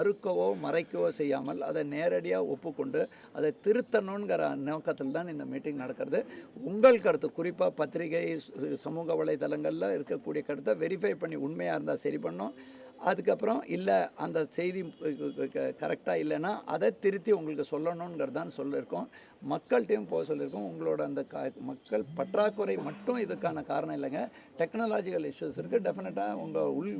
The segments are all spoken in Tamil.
மறுக்கவோ மறைக்கவோ செய்யாமல் அதை நேரடியாக ஒப்புக்கொண்டு அதை திருத்தணுங்கிற நோக்கத்தில் தான் இந்த மீட்டிங் நடக்கிறது. உங்கள் கருத்து குறிப்பாக பத்திரிகை சமூக வலைதளங்களில் இருக்கக்கூடிய கருத்தை வெரிஃபை பண்ணி உண்மையாக இருந்தால் சரி பண்ணோம். அதுக்கப்புறம் இல்லை அந்த செய்தி கரெக்டாக இல்லைன்னா அதை திருத்தி உங்களுக்கு சொல்லணுங்கிறது தான் சொல்லியிருக்கோம் மக்கள்கிட்டையும் போக சொல்லியிருக்கோம் உங்களோட அந்த கா மக்கள் பற்றாக்குறை மட்டும் இதுக்கான காரணம் இல்லைங்க. டெக்னாலஜிக்கல் இஷ்யூஸ் இருக்குது டெஃபினட்டாக உங்கள் உள்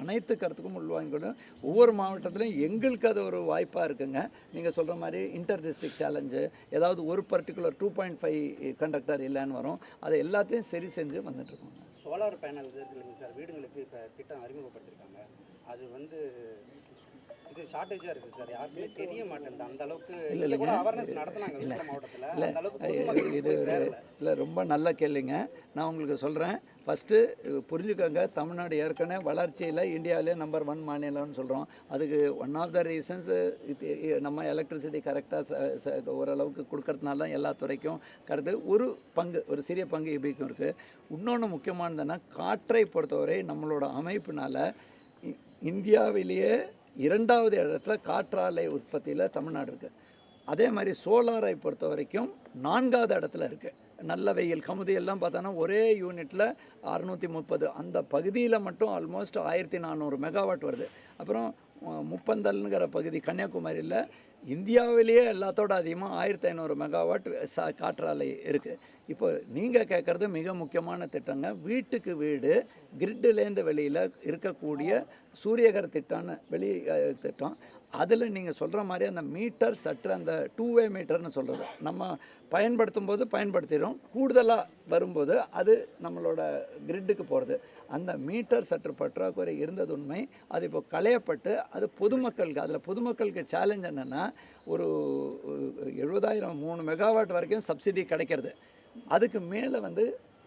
அனைத்து கருத்துக்கும் உள்வாங்கிக்கணும் ஒவ்வொரு மாவட்டத்திலையும் எங்களுக்கு அது ஒரு வாய்ப்பாக இருக்குங்க. நீங்கள் சொல்கிற மாதிரி இன்டர் டிஸ்ட்ரிக்ட் சேலஞ்சு ஏதாவது ஒரு particular two point five conductor இல்லைன்னு வரும். அதை எல்லாத்தையும் சரி செஞ்சு வந்துட்டுருக்கோம் சோலார் பேனல் இருக்குங்க சார். வீடுங்களுக்கு இப்போ திட்டம் அறிமுகப்படுத்திருக்காங்க. அது வந்து இது ஷார்ட்டேஜாக இருக்குது சார் யாருக்குமே தெரிய மாட்டேங்குது. அந்த அளவுக்கு இல்ல, இல்லைங்க. அவேர்னஸ் நடத்துனாங்க மாவட்டத்தில். இல்லை அந்த அளவுக்கு பொதுமக்களுக்கு இது இல்லை ரொம்ப நல்ல கேள்விங்க. நான் உங்களுக்கு சொல்கிறேன் ஃபஸ்ட்டு புரிஞ்சுக்கோங்க. தமிழ்நாடு ஏற்கனவே வளர்ச்சியில் இந்தியாவிலே நம்பர் ஒன் மாநிலம்னு சொல்கிறோம் அதுக்கு ஒன் ஆஃப் த ரீசன்ஸ் நம்ம எலக்ட்ரிசிட்டி கரெக்டாக ஓரளவுக்கு கொடுக்கறதுனால தான் எல்லா துறைக்கும் கருத்து ஒரு பங்கு ஒரு சிறிய பங்கு இபிக்கும் இருக்குது இன்னொன்று முக்கியமானதுன்னா காற்றை பொறுத்தவரை நம்மளோட அமைப்பினால் இந்தியாவிலேயே இரண்டாவது இடத்துல காற்றாலை உற்பத்தியில் தமிழ்நாடு இருக்குது அதே மாதிரி சோலாரை பொறுத்த வரைக்கும் நான்காவது இடத்துல இருக்குது நல்ல வெயில் கமுதி எல்லாம் பார்த்தோன்னா ஒரே யூனிட்டில் அறுநூற்றி முப்பது. அந்த பகுதியில் மட்டும் ஆல்மோஸ்ட் ஆயிரத்தி நானூறு மெகாவாட் வருது. அப்புறம் முப்பந்தல்ங்கிற பகுதி கன்னியாகுமரியில் இந்தியாவிலேயே எல்லாத்தோட அதிகமாக ஆயிரத்தி ஐநூறு மெகாவாட் சா காற்றாலை இருக்குது இப்போ நீங்கள் கேட்குறது மிக முக்கியமான திட்டங்க. வீட்டுக்கு வீடு கிரிட்டிலேருந்து வெளியில் இருக்கக்கூடிய சூரியகர் திட்டம்னு வெளி திட்டம். அதில் நீங்கள் சொல்கிற மாதிரி அந்த மீட்டர் சற்று அந்த டூ வே மீட்டர்னு சொல்கிறது நம்ம பயன்படுத்தும் போது பயன்படுத்திடும் கூடுதலாக வரும்போது அது நம்மளோட கிரிட்டுக்கு போகிறது அந்த மீட்டர் சற்று பற்றாக்குறை இருந்தது உண்மை அது இப்போ களையப்பட்டு அது பொதுமக்களுக்கு அதில் பொதுமக்களுக்கு சேலஞ்ச் என்னென்னா ஒரு எழுபதாயிரம் மூணு மெகாவாட் வரைக்கும் சப்சிடி கிடைக்கிறது. அதுக்கு மேலே வந்து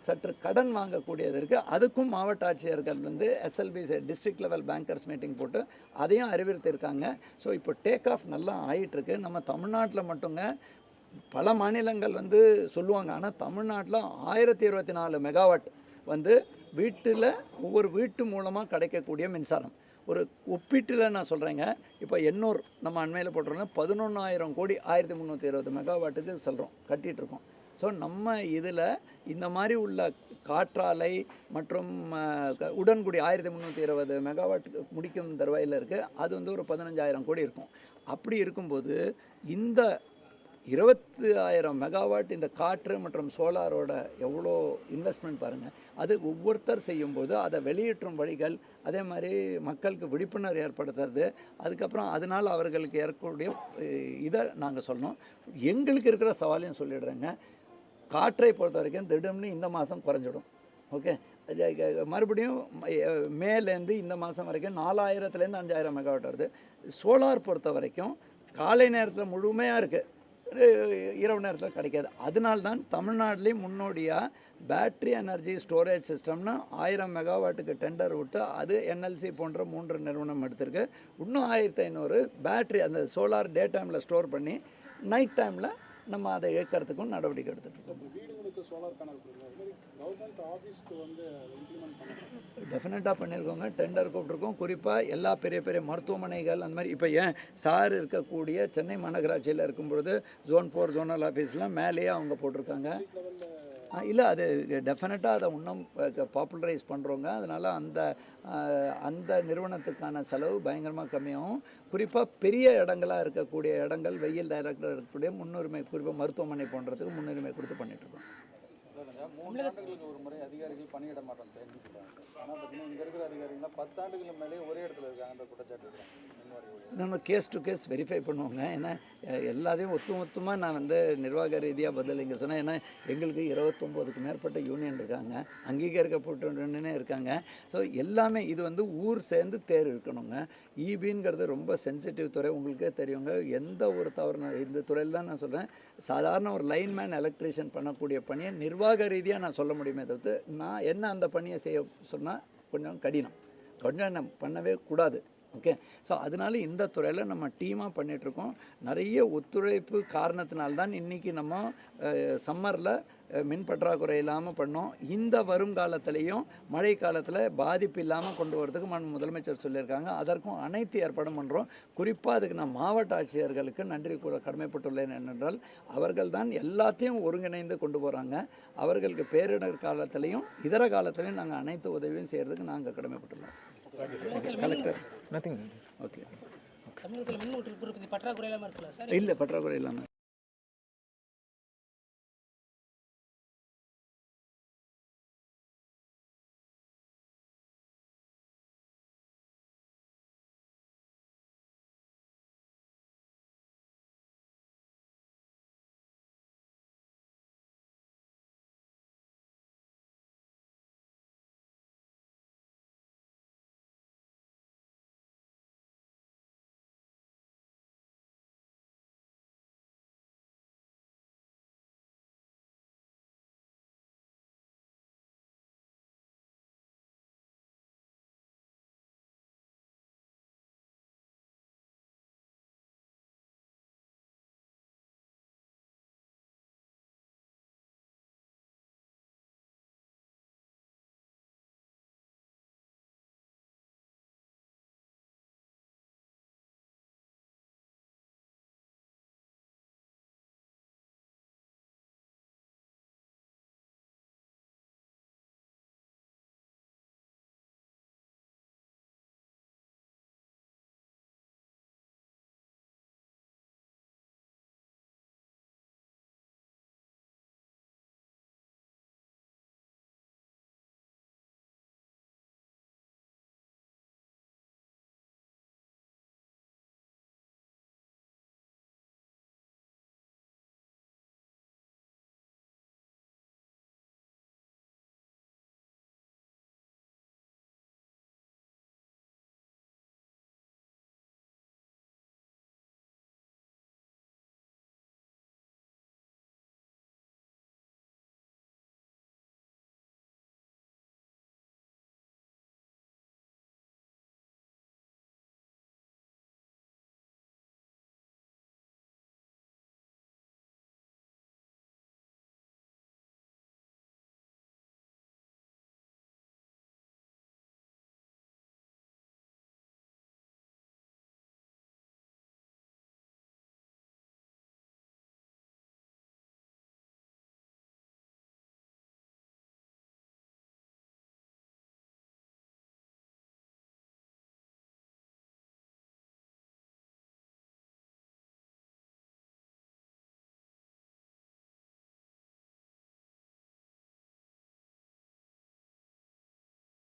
சற்று கடன் வாங்கக்கூடியது இருக்குது அதுக்கும் மாவட்ட ஆட்சியர்கள் வந்து SLB district level bankers meeting போட்டு அதையும் அறிவுறுத்தியிருக்காங்க. ஸோ இப்போ டேக் ஆஃப் நல்லா ஆகிட்டுருக்கு நம்ம தமிழ்நாட்டில் மட்டுங்க பல மாநிலங்கள் வந்து சொல்லுவாங்க. ஆனால் தமிழ்நாட்டில் ஆயிரத்தி இருபத்தி நாலு மெகாவாட் வந்து வீட்டில் ஒவ்வொரு வீட்டு மூலமாக கிடைக்கக்கூடிய மின்சாரம். ஒரு ஒப்பீட்டில் நான் சொல்கிறேங்க இப்போ எண்ணூர் நம்ம அண்மையில் போட்டிருக்கோம் பதினொன்றாயிரம் கோடி ஆயிரத்தி முந்நூற்றி இருபது மெகாவாட்டுக்கு சொல்கிறோம் கட்டிகிட்ருக்கோம் ஸோ நம்ம இதில் இந்த மாதிரி உள்ள காற்றாலை மற்றும் க- உடன்குடி ஆயிரத்தி முந்நூற்றி இருபது மெகாவாட் முடிக்கும் தருவாயில் இருக்குது அது வந்து ஒரு பதினஞ்சாயிரம் கோடி இருக்கும். அப்படி இருக்கும்போது இந்த இருபத்தி ஆயிரம் மெகாவாட் இந்த காற்று மற்றும் சோலாரோட எவ்வளோ இன்வெஸ்ட்மெண்ட் பாருங்கள் அது ஒவ்வொருத்தர் செய்யும்போது அதை வெளியேற்றும் வழிகள் அதே மாதிரி மக்களுக்கு விழிப்புணர்வு ஏற்படுத்துறது அதுக்கப்புறம் அதனால் அவர்களுக்கு ஏற்கக்கூடிய இதை நாங்கள் சொன்னோம் எங்களுக்கு இருக்கிற சவாலையும் சொல்லிடுறேங்க. காற்றை பொறுத்த வரைக்கும் திடம்னு இந்த மாதம் குறைஞ்சிடும். ஓகே? மறுபடியும் மேலேருந்து இந்த மாதம் வரைக்கும் நாலாயிரத்துலேருந்து அஞ்சாயிரம் மெகாவாட் வருது. சோலார் பொறுத்த வரைக்கும் காலை நேரத்தில் முழுமையாக இருக்குது இரவு நேரத்தில் கிடைக்காது. அதனால தான் தமிழ்நாட்டிலையும் முன்னோடியாக பேட்ரி எனர்ஜி ஸ்டோரேஜ் சிஸ்டம்னு ஆயிரம் மெகாவாட்டுக்கு டெண்டர் விட்டு அது என்எல்சி போன்ற மூன்று நிறுவனம் எடுத்திருக்கு. இன்னும் ஆயிரத்தி ஐநூறு பேட்ரி அந்த சோலார் டே டைமில் ஸ்டோர் பண்ணி நைட் டைமில் நம்ம அதை இயக்கிறதுக்கும் நடவடிக்கை எடுத்துகிட்டு இருக்கோம். சோலார் பேனல் கொடுக்குறோம் கவர்மெண்ட் ஆஃபீஸ்க்கு வந்து இம்ப்ளிமெண்ட் பண்ணுறோம் டெஃபினட்டாக பண்ணியிருக்கோங்க. டெண்டர் கூப்பிட்ருக்கோம் குறிப்பாக எல்லா பெரிய பெரிய மருத்துவமனைகள் அந்த மாதிரி இப்போ ஏன் சார் இருக்கக்கூடிய சென்னை மாநகராட்சியில் இருக்கும்பொழுது ஜோன் ஃபோர் ஜோனல் ஆஃபீஸ்லாம் மேலேயே அவங்க போட்டிருக்காங்க. இல்லை அது டெஃபினட்டாக அதை இன்னும் பாப்புலரைஸ் பண்ணுறோங்க அதனால் அந்த அந்த நிறுவனத்துக்கான செலவு பயங்கரமாக கம்மியாகும். குறிப்பாக பெரிய இடங்களாக இருக்கக்கூடிய இடங்கள் வெயில் டைரக்டர் இருக்கக்கூடிய முன்னுரிமை குறிப்பாக மருத்துவமனை போன்றதுக்கு முன்னுரிமை கொடுத்து பண்ணிகிட்ருக்கோம் மூணு ஆண்டுகளுக்கு ஒரு முறை அதிகாரிகள் பணியிட மாற்றம் தெரிஞ்சுக்கிறாங்க ஆனால் பார்த்தீங்கன்னா இங்கே இருக்கிற அதிகாரிகள்லாம் பத்தாண்டுகள் மேலே ஒரே இடத்துல இருக்காங்க அந்த குற்றச்சாட்டு நம்ம கேஸ் டு கேஸ் வெரிஃபை பண்ணுவோங்க. ஏன்னா எல்லாத்தையும் ஒத்து மொத்தமாக நான் வந்து நிர்வாக ரீதியாக பதில் இங்கே சொன்னேன். ஏன்னா எங்களுக்கு இருபத்தொம்போதுக்கு மேற்பட்ட யூனியன் இருக்காங்க. அங்கீகரிக்கப்பட்ட இருக்காங்க. ஸோ எல்லாமே இது வந்து ஊர் சேர்ந்து தேர் இருக்கணுங்க. ஈபிங்கிறது ரொம்ப சென்சிட்டிவ் துறை. உங்களுக்கே தெரியுங்க. எந்த ஒரு தவறு இந்த துறையில் தான் நான் சொல்கிறேன் சாதாரண ஒரு லைன்மேன் எலக்ட்ரீஷியன் பண்ணக்கூடிய பணியை நிர்வாக ரீதியாக நான் சொல்ல முடியுமே தவிர்த்து நான் என்ன அந்த பணியை செய்ய சொன்னால் கொஞ்சம் கடினம். கொஞ்சம் நம்ம பண்ணவே கூடாது. ஓகே ஸோ அதனால இந்த துறையில் நம்ம டீமாக பண்ணிகிட்ருக்கோம் நிறைய ஒத்துழைப்பு காரணத்தினால்தான் இன்றைக்கி நம்ம சம்மரில் மின் பற்றாக்குறை இல்லாமல் பண்ணோம். இந்த வருங்காலத்திலையும் மழை காலத்தில் பாதிப்பு இல்லாமல் கொண்டு வரதுக்கு மன் முதலமைச்சர் சொல்லியிருக்காங்க. அதற்கும் அனைத்து ஏற்பாடும் பண்ணுறோம் குறிப்பாக அதுக்கு நான் மாவட்ட ஆட்சியர்களுக்கு நன்றி கூற கடமைப்பட்டுள்ளேன் என்னென்றால் அவர்கள் தான் எல்லாத்தையும் ஒருங்கிணைந்து கொண்டு போகிறாங்க அவர்களுக்கு பேரிடர் காலத்திலையும் இதர காலத்திலையும் நாங்கள் அனைத்து உதவியும் செய்கிறதுக்கு நாங்கள் கடமைப்பட்டுள்ளோம் கலெக்டர் நத்திங் ஓகே தமிழகத்தில் மின் உற்பத்தி பற்றாக்குறை இல்லாமல் இருக்கலாம் சார்? இல்லை பற்றாக்குறை இல்லாமல்